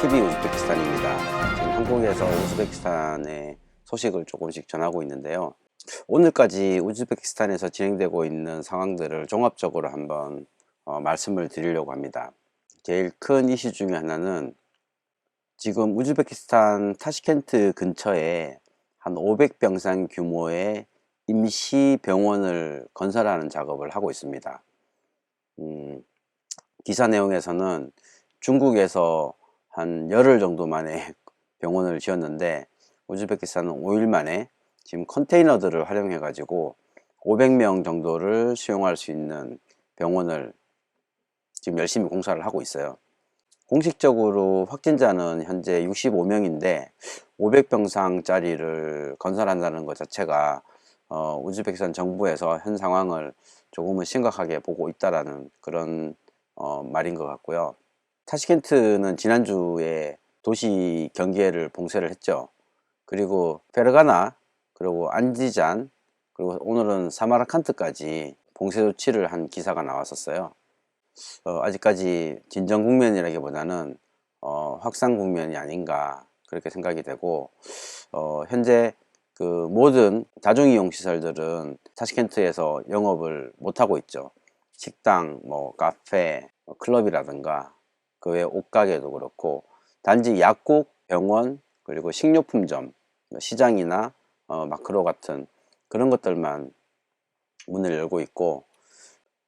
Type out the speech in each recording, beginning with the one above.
TV 우즈베키스탄입니다. 지금 한국에서 우즈베키스탄의 소식을 조금씩 전하고 있는데요. 오늘까지 우즈베키스탄에서 진행되고 있는 상황들을 종합적으로 한번 어, 말씀을 드리려고 합니다. 제일 큰 이슈 중에 하나는 지금 우즈베키스탄 타시켄트 근처에 한 500병상 규모의 임시 병원을 건설하는 작업을 하고 있습니다. 음, 기사 내용에서는 중국에서 한 열흘 정도 만에 병원을 지었는데 우즈베키스탄은 5일 만에 지금 컨테이너들을 활용해 가지고 500명 정도를 수용할 수 있는 병원을 지금 열심히 공사를 하고 있어요. 공식적으로 확진자는 현재 65명인데 500병상짜리를 건설한다는 것 자체가 어, 우즈베키스탄 정부에서 현 상황을 조금은 심각하게 보고 있다라는 그런 어, 말인 것 같고요. 타시켄트는 지난주에 도시 경계를 봉쇄를 했죠. 그리고 페르가나, 그리고 안지잔, 그리고 오늘은 사마라칸트까지 봉쇄 조치를 한 기사가 나왔었어요. 어, 아직까지 진정 국면이라기보다는 어, 확산 국면이 아닌가 그렇게 생각이 되고 어, 현재 그 모든 다중이용 시설들은 타시켄트에서 영업을 못 하고 있죠. 식당, 뭐 카페, 뭐 클럽이라든가 그 외 옷가게도 그렇고 단지 약국, 병원 그리고 식료품점, 뭐 시장이나 어, 마크로 같은 그런 것들만 문을 열고 있고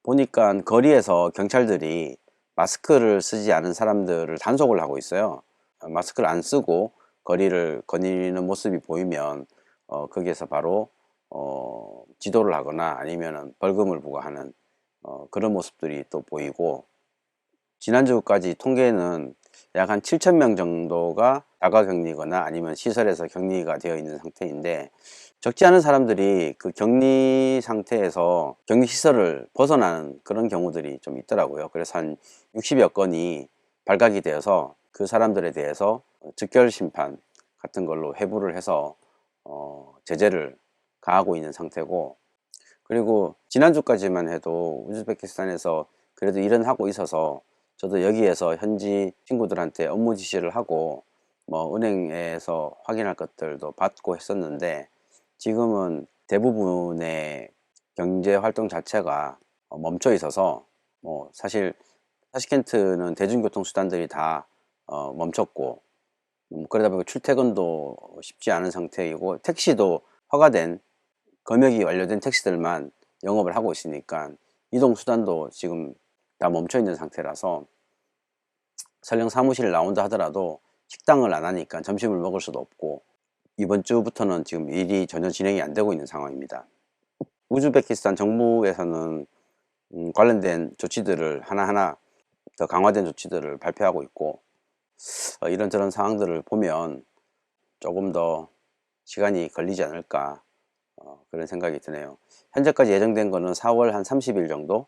보니까 거리에서 경찰들이 마스크를 쓰지 않은 사람들을 단속을 하고 있어요. 어, 마스크를 안 쓰고 거리를 거니는 모습이 보이면 어, 거기에서 바로 어, 지도를 하거나 아니면 벌금을 부과하는 어, 그런 모습들이 또 보이고 지난주까지 통계는 약 한 7천 명 정도가 자가 격리거나 아니면 시설에서 격리가 되어 있는 상태인데 적지 않은 사람들이 그 격리 상태에서 격리 시설을 벗어나는 그런 경우들이 좀 있더라고요. 그래서 한 60여 건이 발각이 되어서 그 사람들에 대해서 즉결 심판 같은 걸로 회부를 해서 어, 제재를 가하고 있는 상태고 그리고 지난주까지만 해도 우즈베키스탄에서 그래도 일은 하고 있어서 저도 여기에서 현지 친구들한테 업무 지시를 하고 뭐 은행에서 확인할 것들도 받고 했었는데 지금은 대부분의 경제 활동 자체가 어, 멈춰 있어서 뭐 사실 타시켄트는 대중교통 수단들이 다 어, 멈췄고 음, 그러다 보니까 출퇴근도 쉽지 않은 상태이고 택시도 허가된 검역이 완료된 택시들만 영업을 하고 있으니까 이동 수단도 지금 다 멈춰 있는 상태라서 설령 사무실에 나온다 하더라도 식당을 안 하니까 점심을 먹을 수도 없고 이번 주부터는 지금 일이 전혀 진행이 안 되고 있는 상황입니다. 우즈베키스탄 정부에서는 음, 관련된 조치들을 하나하나 더 강화된 조치들을 발표하고 있고 어, 이런저런 상황들을 보면 조금 더 시간이 걸리지 않을까 어, 그런 생각이 드네요. 현재까지 예정된 거는 4월 한 30일 정도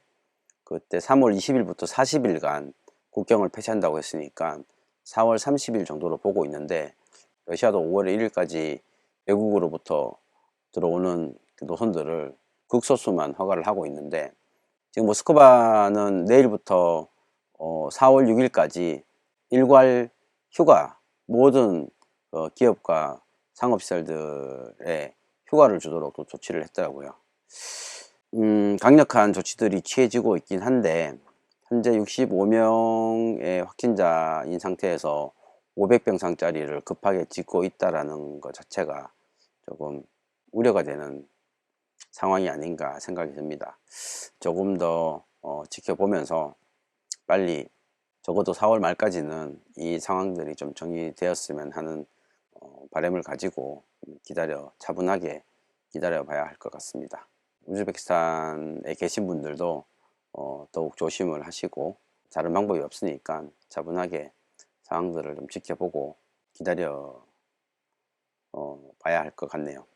그때 3월 20일부터 40일간 국경을 폐쇄한다고 했으니까 4월 30일 정도로 보고 있는데 러시아도 5월 1일까지 외국으로부터 들어오는 그 노선들을 극소수만 허가를 하고 있는데 지금 모스크바는 내일부터 어, 4월 6일까지 일괄 휴가 모든 어, 기업과 상업시설들에 휴가를 주도록 또 조치를 했더라고요. 음, 강력한 조치들이 취해지고 있긴 한데 현재 65명의 확진자인 상태에서 500병상짜리를 급하게 짓고 있다라는 것 자체가 조금 우려가 되는 상황이 아닌가 생각이 듭니다. 조금 더 어, 지켜보면서 빨리 적어도 4월 말까지는 이 상황들이 좀 정리되었으면 하는 어, 바람을 가지고 기다려 차분하게 기다려 봐야 할 것 같습니다. 우즈베키스탄에 계신 분들도 어, 더욱 조심을 하시고 다른 방법이 없으니까 차분하게 상황들을 좀 지켜보고 기다려 어, 봐야 할 것 같네요.